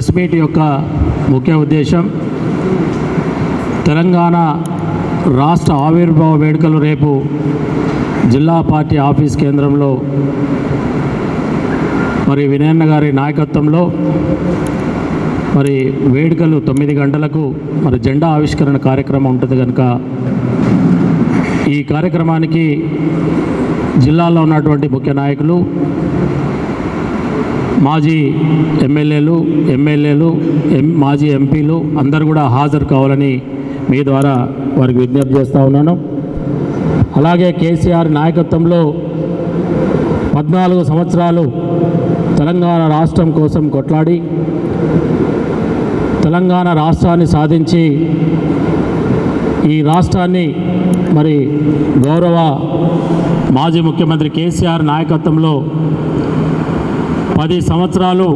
Press meet యొక్క ముఖ్య ఉద్దేశం తెలంగాణ రాష్ట్ర ఆవిర్భావ వేడుకలు రేపు జిల్లా పార్టీ ఆఫీస్ కేంద్రంలో మరి వినయన్న గారి నాయకత్వంలో మరి వేడుకలు తొమ్మిది గంటలకు మరి జెండా ఆవిష్కరణ కార్యక్రమం ఉంటుంది కనుక ఈ కార్యక్రమానికి జిల్లాలో ఉన్నటువంటి ముఖ్య నాయకులు మాజీ ఎమ్మెల్యేలు ఎమ్మెల్యేలు ఎం మాజీ ఎంపీలు అందరూ కూడా హాజరు కావాలని మీ ద్వారా వారికి విజ్ఞప్తి చేస్తూ ఉన్నాను. అలాగే కేసీఆర్ నాయకత్వంలో పద్నాలుగు సంవత్సరాలు తెలంగాణ రాష్ట్రం కోసం కొట్లాడి తెలంగాణ రాష్ట్రాన్ని సాధించి ఈ రాష్ట్రాన్ని మరి గౌరవ మాజీ ముఖ్యమంత్రి కేసీఆర్ నాయకత్వంలో పది సంవత్సరాలు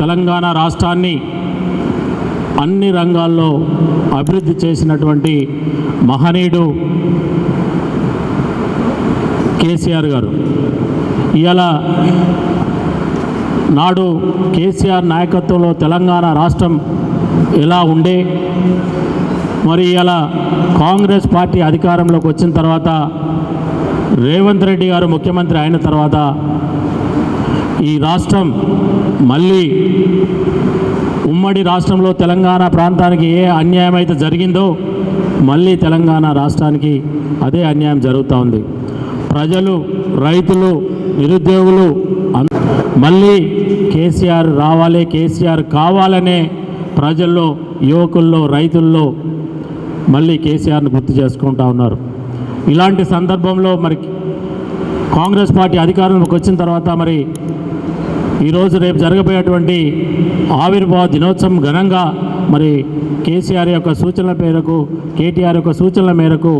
తెలంగాణ రాష్ట్రాన్ని అన్ని రంగాల్లో అభివృద్ధి చేసినటువంటి మహనీయుడు కేసీఆర్ గారు. ఇలా నాడు కేసీఆర్ నాయకత్వంలో తెలంగాణ రాష్ట్రం ఎలా ఉండే మరి ఇలా కాంగ్రెస్ పార్టీ అధికారంలోకి వచ్చిన తర్వాత రేవంత్ రెడ్డి గారు ముఖ్యమంత్రి అయిన తర్వాత ఈ రాష్ట్రం మళ్ళీ ఉమ్మడి రాష్ట్రంలో తెలంగాణ ప్రాంతానికి ఏ అన్యాయం అయితే జరిగిందో మళ్ళీ తెలంగాణ రాష్ట్రానికి అదే అన్యాయం జరుగుతూ ఉంది. ప్రజలు రైతులు నిరుద్యోగులు మళ్ళీ కేసీఆర్ రావాలి కేసీఆర్ కావాలనే ప్రజల్లో యువకుల్లో రైతుల్లో మళ్ళీ కేసీఆర్ని గుర్తు చేసుకుంటా ఉన్నారు. ఇలాంటి సందర్భంలో మరి కాంగ్రెస్ పార్టీ అధికారంలోకి వచ్చిన తర్వాత మరి ఈరోజు రేపు జరగబోయేటువంటి ఆవిర్భావ దినోత్సవం ఘనంగా మరి కేసీఆర్ యొక్క సూచనల మేరకు కేటీఆర్ యొక్క సూచనల మేరకు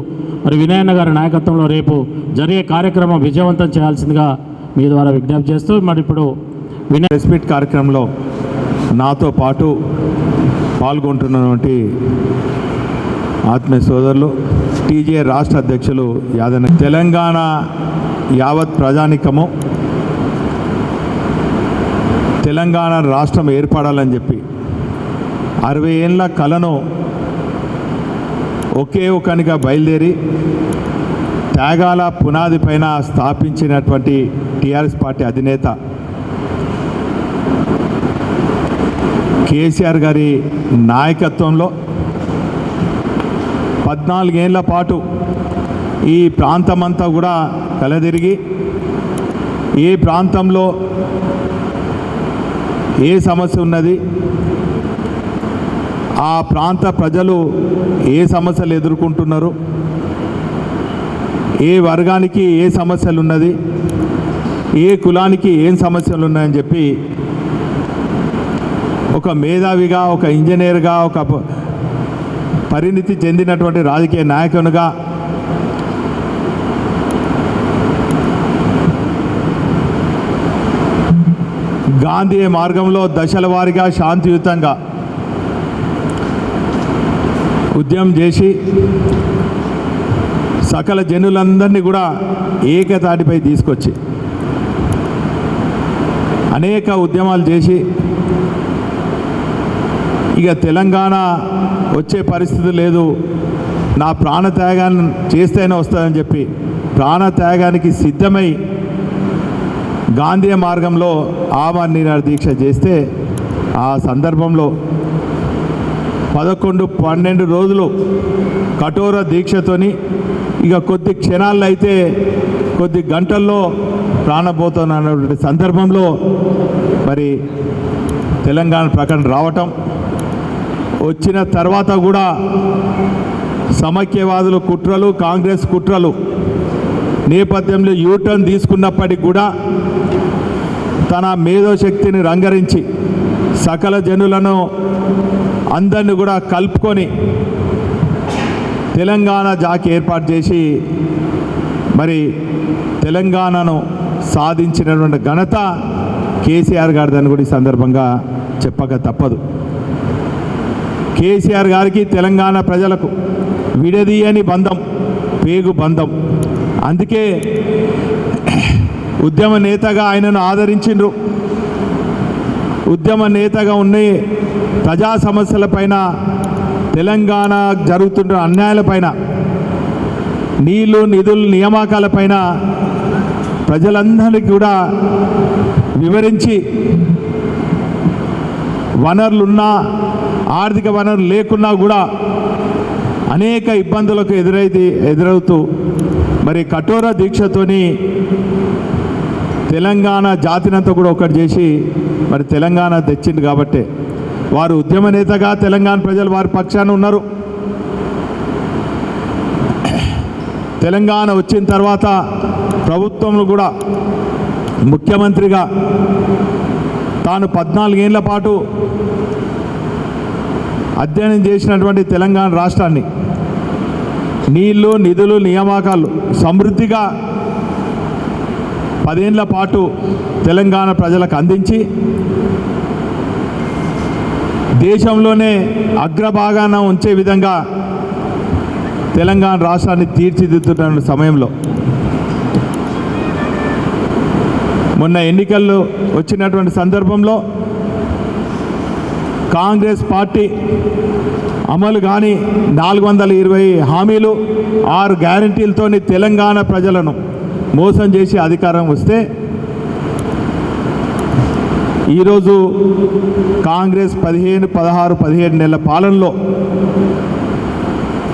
మరి వినయన్న గారి నాయకత్వంలో రేపు జరిగే కార్యక్రమం విజయవంతం చేయాల్సిందిగా మీ ద్వారా విజ్ఞప్తి చేస్తూ మరి ఇప్పుడు వినయ్ రెస్పీట్ కార్యక్రమంలో నాతో పాటు పాల్గొంటున్నటువంటి ఆత్మీయ సోదరులు టీజే రాష్ట్ర అధ్యక్షులు యాదన తెలంగాణ యావత్ ప్రజానికము తెలంగాణ రాష్ట్రం ఏర్పడాలని చెప్పి అరవై ఏళ్ళ కలను ఒకే ఒకనిగా బయలుదేరి త్యాగాల పునాది పైన స్థాపించినటువంటి టీఆర్ఎస్ పార్టీ అధినేత కేసీఆర్ గారి నాయకత్వంలో పద్నాలుగేళ్ళ పాటు ఈ ప్రాంతమంతా కూడా కలదిరిగి ఏ ప్రాంతంలో ఏ సమస్య ఉన్నది? ఆ ప్రాంత ప్రజలు ఏ సమస్యలు ఎదుర్కొంటున్నారు? ఏ వర్గానికి ఏ సమస్యలు ఉన్నది? ఏ కులానికి ఏం సమస్యలు ఉన్నాయని చెప్పి ఒక మేధావిగా ఒక ఇంజనీర్గా ఒక ప- పరిణితి చెందినటువంటి రాజకీయ నాయకునిగా గాంధీ మార్గంలో దశల వారీగా శాంతియుతంగా ఉద్యమం చేసి సకల జనులందరినీ కూడా ఏకతాటిపై తీసుకొచ్చి అనేక ఉద్యమాలు చేసి ఇక తెలంగాణ వచ్చే పరిస్థితి లేదు. నా ప్రాణత్యాగాన్ని చేస్తేనే వస్తుందని చెప్పి ప్రాణత్యాగానికి సిద్ధమై గాంధీ మార్గంలో ఆమరణ దీక్ష చేస్తే ఆ సందర్భంలో పదకొండు పన్నెండు రోజులు కఠోర దీక్షతోని ఇక కొద్ది క్షణాల్లో అయితే కొద్ది గంటల్లో ప్రాణపోతున్నటువంటి సందర్భంలో మరి తెలంగాణ ప్రకటన రావటం వచ్చిన తర్వాత కూడా సమైక్యవాదులు కుట్రలు కాంగ్రెస్ కుట్రలు నేపథ్యంలో యూటర్న్ తీసుకున్నప్పటికి కూడా తన మేధోశక్తిని రంగరించి సకల జనులను అందరిని కూడా కలుపుకొని తెలంగాణ జాకి ఏర్పాటు చేసి మరి తెలంగాణను సాధించినటువంటి ఘనత కేసీఆర్ గారిదని కూడా ఈ సందర్భంగా చెప్పక తప్పదు. కేసీఆర్ గారికి తెలంగాణ ప్రజలకు విడదీయని బంధం పేగు బంధం. అందుకే ఉద్యమ నేతగా ఆయనను ఆదరించిండ్రు. ఉద్యమ నేతగా ఉన్న ప్రజా సమస్యలపైన తెలంగాణ జరుగుతున్న అన్యాయాలపైన నీళ్ళు నిధులు నియామకాలపైన ప్రజలందరికీ కూడా వివరించి వనరులున్నా ఆర్థిక వనరులు లేకున్నా కూడా అనేక ఇబ్బందులకు ఎదురైతే ఎదురవుతూ మరి కఠోర దీక్షతోని తెలంగాణ జాతినంతా కూడా ఒకటి చేసి మరి తెలంగాణ తెచ్చింది కాబట్టే. వారు ఉద్యమ నేతగా తెలంగాణ ప్రజలు వారి పక్షాన ఉన్నారు. తెలంగాణ వచ్చిన తర్వాత ప్రభుత్వంలో కూడా ముఖ్యమంత్రిగా తాను పద్నాలుగేళ్ళ పాటు అధ్యయనం చేసినటువంటి తెలంగాణ రాష్ట్రాన్ని నీళ్ళు నిధులు నియామకాలు సమృద్ధిగా పదేళ్ళ పాటు తెలంగాణ ప్రజలకు అందించి దేశంలోనే అగ్రభాగాన ఉంచే విధంగా తెలంగాణ రాష్ట్రాన్ని తీర్చిదిద్దుతున్న సమయంలో మొన్న ఎన్నికల్లో వచ్చినటువంటి సందర్భంలో కాంగ్రెస్ పార్టీ అమలు కానీ నాలుగు వందల ఇరవై హామీలు ఆరు గ్యారంటీలతోని తెలంగాణ ప్రజలను మోసం చేసి అధికారం వస్తే ఈరోజు కాంగ్రెస్ పదిహేను పదహారు పదిహేడు నెలల పాలనలో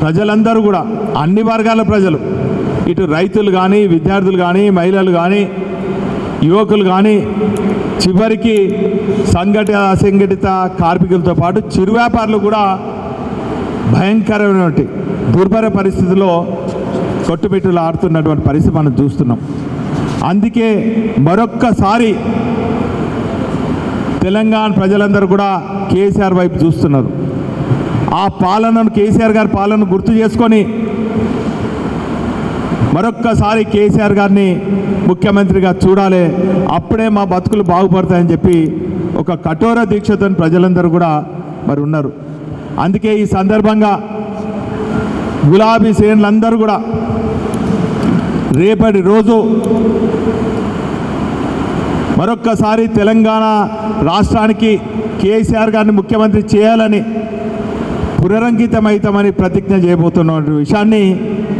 ప్రజలందరూ కూడా అన్ని వర్గాల ప్రజలు ఇటు రైతులు కానీ విద్యార్థులు కానీ మహిళలు కానీ యువకులు కానీ చివరికి సంఘటిత అసంఘటిత కార్మికులతో పాటు చిరు వ్యాపారులు కూడా భయంకరమైనటువంటి దుర్భర పరిస్థితిలో కొట్టుమిట్టులు ఆడుతున్నటువంటి పరిస్థితి మనం చూస్తున్నాం. అందుకే మరొక్కసారి తెలంగాణ ప్రజలందరూ కూడా కేసీఆర్ వైపు చూస్తున్నారు. ఆ పాలనను కేసీఆర్ గారి పాలనను గుర్తు చేసుకొని మరొక్కసారి కేసీఆర్ గారిని ముఖ్యమంత్రిగా చూడాలి. అప్పుడే మా బతుకులు బాగుపడతాయని చెప్పి ఒక కఠోర దీక్షతో ప్రజలందరూ కూడా మరి ఉన్నారు. అందుకే ఈ సందర్భంగా గులాబీ శ్రేణులందరూ కూడా రేపటి రోజు మరొక్కసారి తెలంగాణ రాష్ట్రానికి కేసీఆర్ గారిని ముఖ్యమంత్రి చేయాలని పునరంకితమవుతామని ప్రతిజ్ఞ చేయబోతున్న విషయాన్ని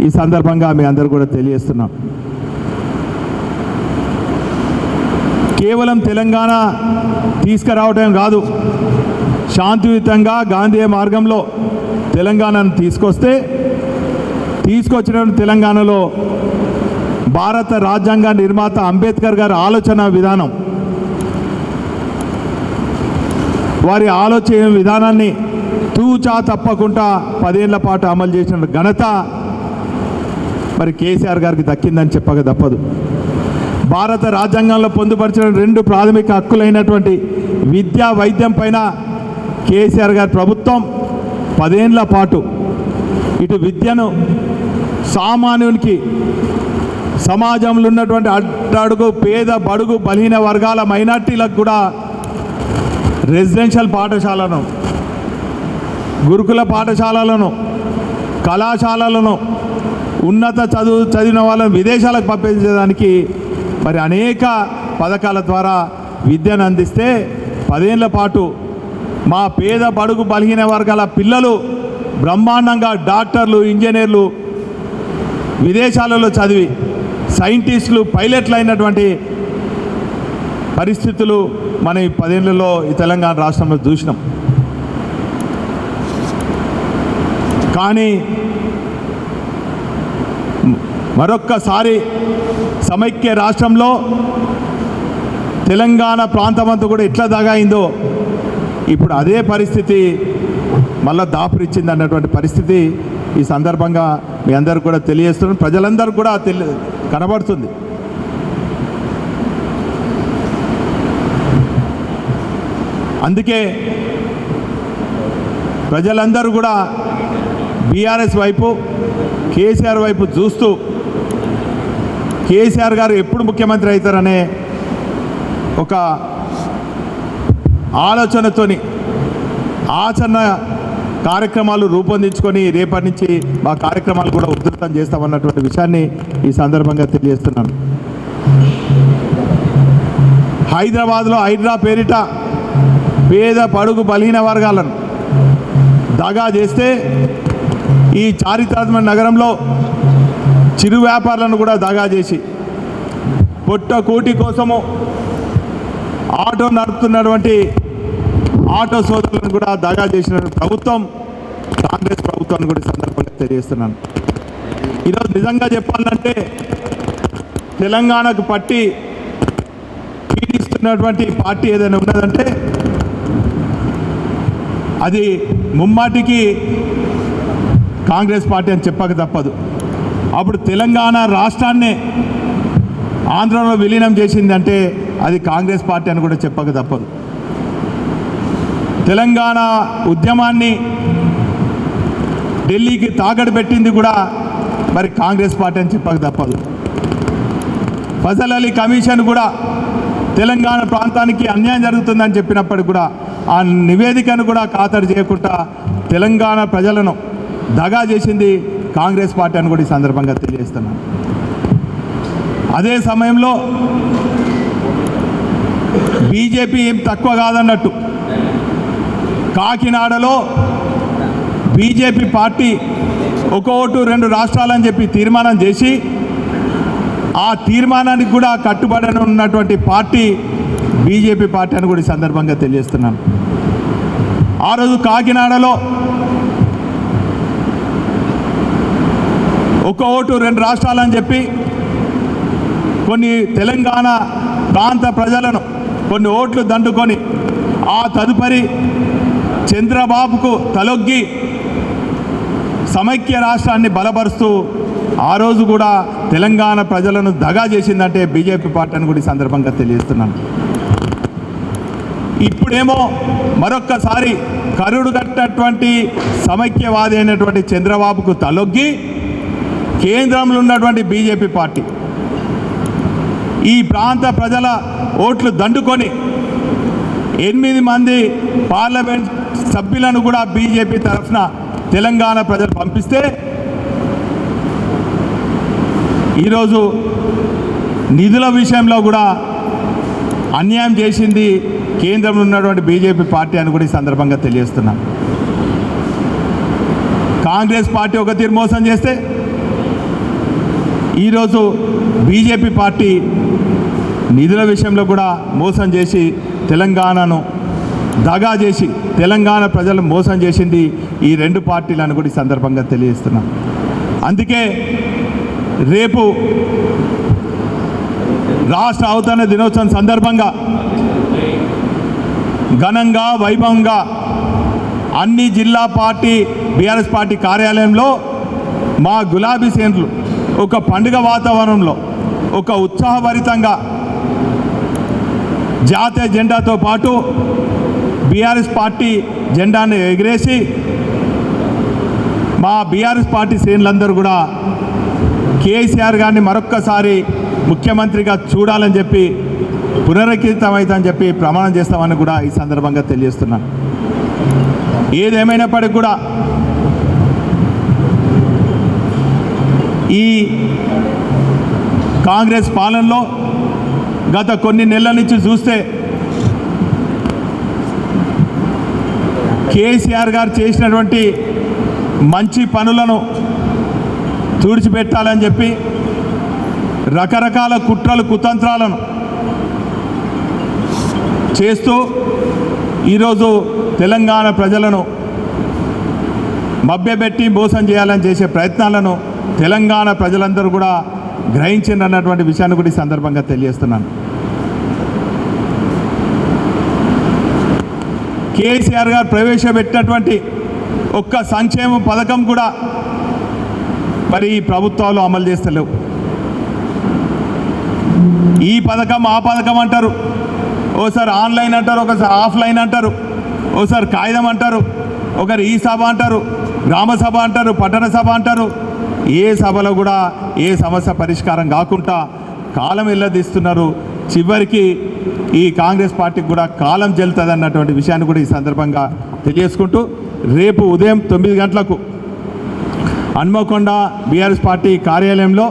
ఈ సందర్భంగా మీ అందరూ కూడా తెలియజేస్తున్నాం. కేవలం తెలంగాణ తీసుకురావడం కాదు శాంతియుతంగా గాంధీ మార్గంలో తెలంగాణను తీసుకొస్తే తీసుకొచ్చిన తెలంగాణలో భారత రాజ్యాంగ నిర్మాత అంబేద్కర్ గారి ఆలోచన విధానం. వారి ఆలోచన విధానాన్ని తూచా తప్పకుండా పదేళ్ళ పాటు అమలు చేసిన ఘనత మరి కేసీఆర్ గారికి దక్కిందని చెప్పక తప్పదు. భారత రాజ్యాంగంలో పొందుపరిచిన రెండు ప్రాథమిక హక్కులైనటువంటి విద్యా వైద్యం పైన కేసీఆర్ గారి ప్రభుత్వం పదేళ్ళ పాటు ఇటు విద్యను సామాన్యునికి సమాజంలో ఉన్నటువంటి అట్టడుగు పేద బడుగు బలహీన వర్గాల మైనార్టీలకు కూడా రెసిడెన్షియల్ పాఠశాలను గురుకుల పాఠశాలలను కళాశాలలను ఉన్నత చదువు చదివిన వాళ్ళను విదేశాలకు పంపించడానికి మరి అనేక పథకాల ద్వారా విద్యను అందిస్తే పదేళ్ళ పాటు మా పేద బడుగు బలహీన వర్గాల పిల్లలు బ్రహ్మాండంగా డాక్టర్లు ఇంజనీర్లు విదేశాలలో చదివి సైంటిస్టులు పైలట్లు అయినటువంటి పరిస్థితులు మనం ఈ పదేళ్ళలో ఈ తెలంగాణ రాష్ట్రంలో చూసినాం. కానీ మరొక్కసారి సమైక్య రాష్ట్రంలో తెలంగాణ ప్రాంతం అంతా కూడా ఎట్లా దగాయిందో ఇప్పుడు అదే పరిస్థితి మళ్ళా దాపురిచ్చింది అన్నటువంటి పరిస్థితి ఈ సందర్భంగా మీ అందరు కూడా తెలియజేస్తున్నాను. ప్రజలందరూ కూడా తెలియదు కనబడుతుంది. అందుకే ప్రజలందరూ కూడా బీఆర్ఎస్ వైపు కేసీఆర్ వైపు చూస్తూ కేసీఆర్ గారు ఎప్పుడు ముఖ్యమంత్రి అవుతారనే ఒక ఆలోచనతోని ఆచరణ కార్యక్రమాలు రూపొందించుకొని రేపటి నుంచి మా కార్యక్రమాలు కూడా ఉధృతం చేస్తామన్నటువంటి విషయాన్ని ఈ సందర్భంగా తెలియజేస్తున్నాను. హైదరాబాద్లో హైడ్రా పేరిట పేద పడుగు బలహీన వర్గాలను దగా చేస్తే ఈ చారిత్రాత్మక నగరంలో చిరు వ్యాపారులను కూడా దగా చేసి పొట్ట కోటి కోసము ఆటో నడుపుతున్నటువంటి ఆటో సోదరులను కూడా దాగా చేసిన ప్రభుత్వం కాంగ్రెస్ ప్రభుత్వాన్ని కూడా సందర్భంగా తెలియజేస్తున్నాను. ఈరోజు నిజంగా చెప్పాలంటే తెలంగాణకు పట్టి పీడిస్తున్నటువంటి పార్టీ ఏదైనా ఉన్నదంటే అది ముమ్మాటికి కాంగ్రెస్ పార్టీ అని చెప్పక తప్పదు. అప్పుడు తెలంగాణ రాష్ట్రాన్నే ఆంధ్రలో విలీనం చేసిందంటే అది కాంగ్రెస్ పార్టీ అని కూడా చెప్పక తప్పదు. తెలంగాణ ఉద్యమాన్ని ఢిల్లీకి తాగడ పెట్టింది కూడా మరి కాంగ్రెస్ పార్టీ అని చెప్పక తప్పదు. ఫజల్ అలీ కమిషన్ కూడా తెలంగాణ ప్రాంతానికి అన్యాయం జరుగుతుందని చెప్పినప్పటికి కూడా ఆ నివేదికను కూడా ఖాతరు చేయకుండా తెలంగాణ ప్రజలను దగా చేసింది కాంగ్రెస్ పార్టీ అని కూడా ఈ సందర్భంగా తెలియజేస్తున్నాను అదే సమయంలో బీజేపీ ఏం తక్కువ కాదన్నట్టు కాకినాడలో బీజేపీ పార్టీ ఒక ఓటు రెండు రాష్ట్రాలని చెప్పి తీర్మానం చేసి ఆ తీర్మానానికి కూడా కట్టుబడని ఉన్నటువంటి పార్టీ బీజేపీ పార్టీ అని కూడా ఈ సందర్భంగా తెలియజేస్తున్నాను ఆ రోజు కాకినాడలో ఒక ఓటు రెండు రాష్ట్రాలని చెప్పి కొన్ని తెలంగాణ ప్రాంత ప్రజలను కొన్ని ఓట్లు దండుకొని ఆ తదుపరి చంద్రబాబుకు తలొగ్గి సమైక్య రాష్ట్రాన్ని బలపరుస్తూ ఆ రోజు కూడా తెలంగాణ ప్రజలను దగా చేసిందంటే బీజేపీ పార్టీ అని కూడా ఈ సందర్భంగా తెలియజేస్తున్నాను. ఇప్పుడేమో మరొక్కసారి కరుడు కట్టినటువంటి సమైక్యవాది అయినటువంటి చంద్రబాబుకు తలొగ్గి కేంద్రంలో ఉన్నటువంటి బీజేపీ పార్టీ ఈ ప్రాంత ప్రజల ఓట్లు దండుకొని ఎనిమిది మంది పార్లమెంట్ సభ్యులను కూడా బీజేపీ తరఫున తెలంగాణ ప్రజలు పంపిస్తే ఈరోజు నిధుల విషయంలో కూడా అన్యాయం చేసింది కేంద్రంలో ఉన్నటువంటి బీజేపీ పార్టీ అని కూడా ఈ సందర్భంగా తెలియజేస్తున్నాం. కాంగ్రెస్ పార్టీ ఒక తీరు మోసం చేస్తే ఈరోజు బీజేపీ పార్టీ నిధుల విషయంలో కూడా మోసం చేసి తెలంగాణను దగా చేసి తెలంగాణ ప్రజలను మోసం చేసింది ఈ రెండు పార్టీలను కూడా ఈ సందర్భంగా తెలియజేస్తున్నాం. అందుకే రేపు రాష్ట్ర అవతరణ దినోత్సవం సందర్భంగా ఘనంగా వైభవంగా అన్ని జిల్లా పార్టీ బీఆర్ఎస్ పార్టీ కార్యాలయంలో మా గులాబీ శ్రేణులు ఒక పండుగ వాతావరణంలో ఒక ఉత్సాహభరితంగా జాతీయ జెండాతో పాటు బీఆర్ఎస్ పార్టీ జెండాను ఎగిరేసి మా బీఆర్ఎస్ పార్టీ శ్రేణులందరూ కూడా కేసీఆర్ గారిని మరొక్కసారి ముఖ్యమంత్రిగా చూడాలని చెప్పి పునరుద్ధరితమవుతుందని చెప్పి ప్రమాణం చేస్తామని కూడా ఈ సందర్భంగా తెలియజేస్తున్నాను. ఏదేమైనప్పటికీ కూడా ఈ కాంగ్రెస్ పాలనలో గత కొన్ని నెలల నుంచి చూస్తే కేసీఆర్ గారు చేసినటువంటి మంచి పనులను తుడిచిపెట్టాలని చెప్పి రకరకాల కుట్రలు కుతంత్రాలను చేస్తూ ఈరోజు తెలంగాణ ప్రజలను మభ్యపెట్టి మోసం చేయాలని చేసే ప్రయత్నాలను తెలంగాణ ప్రజలందరూ కూడా గ్రహించిందన్నటువంటి విషయాన్ని కూడా ఈ సందర్భంగా తెలియజేస్తున్నాను. కేసీఆర్ గారు ప్రవేశపెట్టినటువంటి ఒక్క సంక్షేమ పథకం కూడా మరి ఈ ప్రభుత్వాలు అమలు చేస్తలేవు. ఈ పథకం ఆ పథకం అంటారు. ఓసారి ఆన్లైన్ అంటారు ఒకసారి ఆఫ్లైన్ అంటారు ఓసారి కాగితం అంటారు ఒకరు ఈ సభ అంటారు గ్రామ సభ అంటారు పట్టణ సభ అంటారు. ఏ సభలో కూడా ఏ సమస్య పరిష్కారం కాకుండా కాలం వెళ్ళదీస్తున్నారు చివరికి ఈ కాంగ్రెస్ పార్టీకి కూడా కాలం చెల్తుంది అన్నటువంటి విషయాన్ని కూడా ఈ సందర్భంగా తెలియజేసుకుంటూ రేపు ఉదయం తొమ్మిది గంటలకు హన్మకొండ బీఆర్ఎస్ పార్టీ కార్యాలయంలో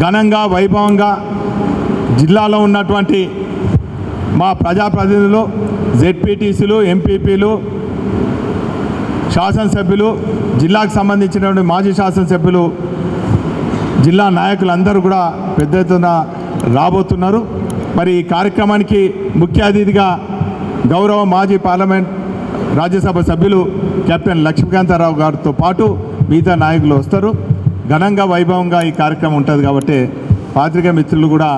ఘనంగా వైభవంగా జిల్లాలో ఉన్నటువంటి మా ప్రజాప్రతినిధులు జెడ్పీటీసీలు ఎంపీపీలు శాసనసభ్యులు జిల్లాకు సంబంధించినటువంటి మాజీ శాసనసభ్యులు జిల్లా నాయకులందరూ కూడా పెద్ద ఎత్తున రాబోతున్నారు. మరి ఈ కార్యక్రమానికి ముఖ్య అతిథిగా గౌరవ మాజీ పార్లమెంట్ రాజ్యసభ సభ్యులు కెప్టెన్ లక్ష్మీకాంతారావు గారితో పాటు మిగతా నాయకులు వస్తారు. ఘనంగా వైభవంగా ఈ కార్యక్రమం ఉంటుంది కాబట్టి పాత్రికా మిత్రులు కూడా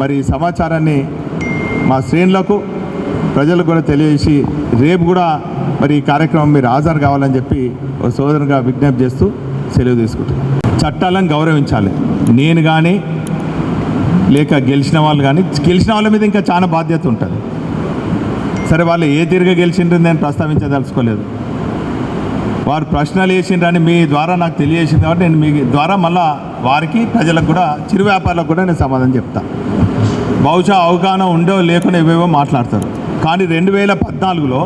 మరి సమాచారాన్ని మా శ్రేణులకు ప్రజలకు కూడా తెలియజేసి రేపు కూడా మరి ఈ కార్యక్రమం మీరు హాజరు కావాలని చెప్పి ఒక సోదరుగా విజ్ఞప్తి చేస్తూ సెలవు తీసుకుంటాం చట్టాలను గౌరవించాలి. నేను కానీ లేక గెలిచిన వాళ్ళు కానీ గెలిచిన వాళ్ళ మీద ఇంకా చాలా బాధ్యత ఉంటుంది. సరే వాళ్ళు ఏ తీరుగా గెలిచిండ్రు నేను ప్రస్తావించదలుచుకోలేదు. వారు ప్రశ్నలు వేసిండ్రని మీ ద్వారా నాకు తెలియజేసింది కాబట్టి నేను మీ ద్వారా మళ్ళా వారికి ప్రజలకు కూడా చిరు వ్యాపారులకు కూడా నేను సమాధానం చెప్తా. బహుశా అవగాహన ఉండో లేకుండా ఇవేవో మాట్లాడతారు. కానీ రెండు వేల పద్నాలుగులో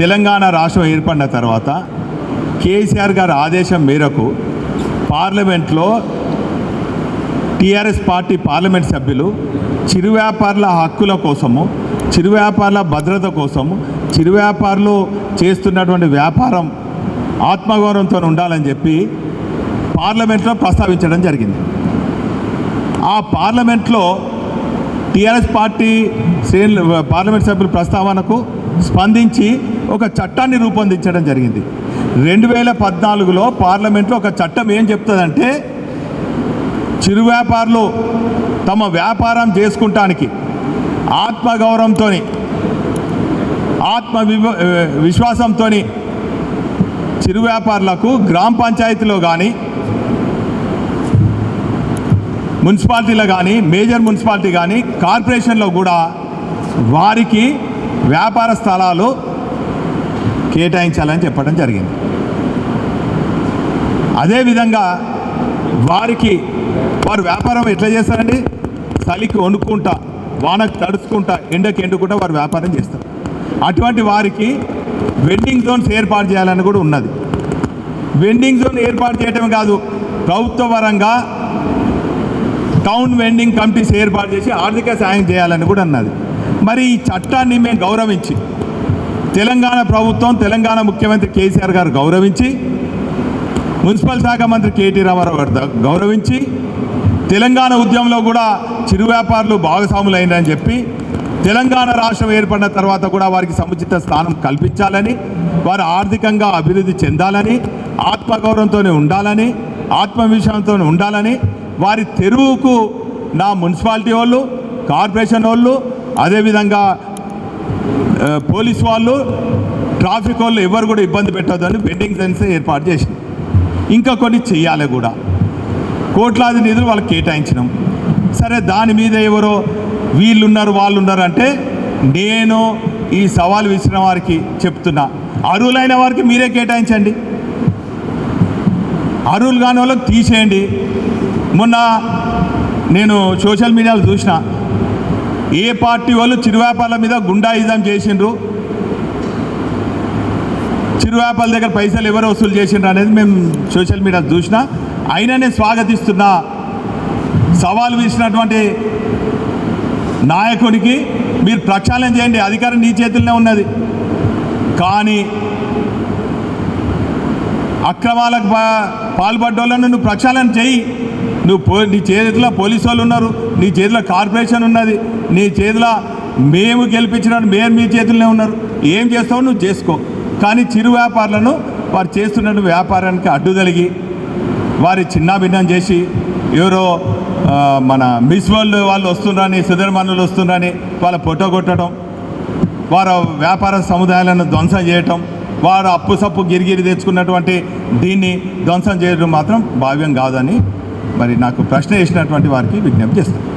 తెలంగాణ రాష్ట్రం ఏర్పడిన తర్వాత కేసీఆర్ గారి ఆదేశం మేరకు పార్లమెంట్లో టీఆర్ఎస్ పార్టీ పార్లమెంట్ సభ్యులు చిరు వ్యాపారుల హక్కుల కోసము చిరు వ్యాపారుల భద్రత కోసము చిరు వ్యాపారులు చేస్తున్నటువంటి వ్యాపారం ఆత్మగౌరవంతో ఉండాలని చెప్పి పార్లమెంట్లో ప్రస్తావించడం జరిగింది. ఆ పార్లమెంట్లో టీఆర్ఎస్ పార్టీ శ్రేణులు పార్లమెంట్ సభ్యుల ప్రస్తావనకు స్పందించి ఒక చట్టాన్ని రూపొందించడం జరిగింది. రెండు వేల పద్నాలుగులో పార్లమెంట్లో ఒక చట్టం ఏం చెప్తుందంటే చిరు వ్యాపారులు తమ వ్యాపారం చేసుకుంటానికి ఆత్మగౌరవంతో ఆత్మ విశ్వాసంతో చిరు వ్యాపారులకు గ్రామ పంచాయతీలో కానీ మున్సిపాలిటీలో కానీ మేజర్ మున్సిపాలిటీ కానీ కార్పొరేషన్లో కూడా వారికి వ్యాపార స్థలాలు కేటాయించాలని చెప్పడం జరిగింది. అదేవిధంగా వారికి వారు వ్యాపారం ఎట్లా చేస్తారండి? చలికి వండుకుంటా వానకు తడుచుకుంటా ఎండకి ఎండుకుంటా వారు వ్యాపారం చేస్తారు. అటువంటి వారికి వెండింగ్ జోన్స్ ఏర్పాటు చేయాలని కూడా ఉన్నది. వెండింగ్ జోన్ ఏర్పాటు చేయటం కాదు ప్రభుత్వ పరంగా టౌన్ వెండింగ్ కమిటీస్ ఏర్పాటు చేసి ఆర్థిక సాయం చేయాలని కూడా అన్నది. మరి ఈ చట్టాన్ని మేము గౌరవించి తెలంగాణ ప్రభుత్వం తెలంగాణ ముఖ్యమంత్రి కేసీఆర్ గారు గౌరవించి మున్సిపల్ శాఖ మంత్రి కేటీ రామారావు గారు గౌరవించి తెలంగాణ ఉద్యమంలో కూడా చిరు వ్యాపారులు భాగస్వాములు చెప్పి తెలంగాణ రాష్ట్రం ఏర్పడిన తర్వాత కూడా వారికి సముచిత స్థానం కల్పించాలని వారు ఆర్థికంగా అభివృద్ధి చెందాలని ఆత్మగౌరవంతోనే ఉండాలని ఆత్మవిశ్వాసంతో ఉండాలని వారి తెరువుకు నా మున్సిపాలిటీ వాళ్ళు కార్పొరేషన్ వాళ్ళు అదేవిధంగా పోలీస్ వాళ్ళు ట్రాఫిక్ వాళ్ళు ఎవరు కూడా ఇబ్బంది పెట్టొద్దని వెండింగ్ సెన్స్ ఏర్పాటు చేసింది. ఇంకా కొన్ని చెయ్యాలి కూడా. కోట్లాది నిధులు వాళ్ళకి కేటాయించినాం. సరే దాని మీద ఎవరో వీళ్ళు ఉన్నారు వాళ్ళు ఉన్నారు అంటే నేను ఈ సవాలు విసిన వారికి చెప్తున్నా. అరువులైన వారికి మీరే కేటాయించండి. అరువులు కాని వాళ్ళకి తీసేయండి. మొన్న నేను సోషల్ మీడియాలో చూసిన ఏ పార్టీ వాళ్ళు చిరు వ్యాపారాల మీద గుండాయిజం చేసిండ్రు. చిరు వ్యాపారాల దగ్గర పైసలు ఎవరు వసూలు చేసిండ్రు అనేది మేము సోషల్ మీడియాలో చూసినా. అయినా నేను స్వాగతిస్తున్నా. సవాల్ విసినటువంటి నాయకునికి మీరు ప్రక్షాళన చేయండి. అధికారం నీ చేతుల్లోనే ఉన్నది. కానీ అక్రమాలకు పాల్పడ్డోళ్ళను నువ్వు ప్రక్షాళన చేయి. నువ్వు పో నీ చేతిలో పోలీసు వాళ్ళు ఉన్నారు. నీ చేతిలో కార్పొరేషన్ ఉన్నది. నీ చేతిలో మేము గెలిపించిన మేము మీ చేతుల్లోనే ఉన్నారు. ఏం చేస్తావు నువ్వు చేసుకో. కానీ చిరు వ్యాపారులను వారు చేస్తున్న వ్యాపారానికి అడ్డుదలిగి వారి చిన్నాభిన్నం చేసి ఎవరో మన మిస్ వరల్డ్ వాళ్ళు వస్తుండ్రని సుధర్మనులు వస్తుండ్రని వాళ్ళ ఫోటో కొట్టడం వారు వ్యాపార సముదాయాలను ధ్వంసం చేయటం వారు అప్పు సప్పు గిరిగిరి తెచ్చుకున్నటువంటి దీన్ని ధ్వంసం చేయడం మాత్రం భావ్యం కాదని మరి నాకు ప్రశ్న వేసినటువంటి వారికి విజ్ఞప్తి చేస్తాను.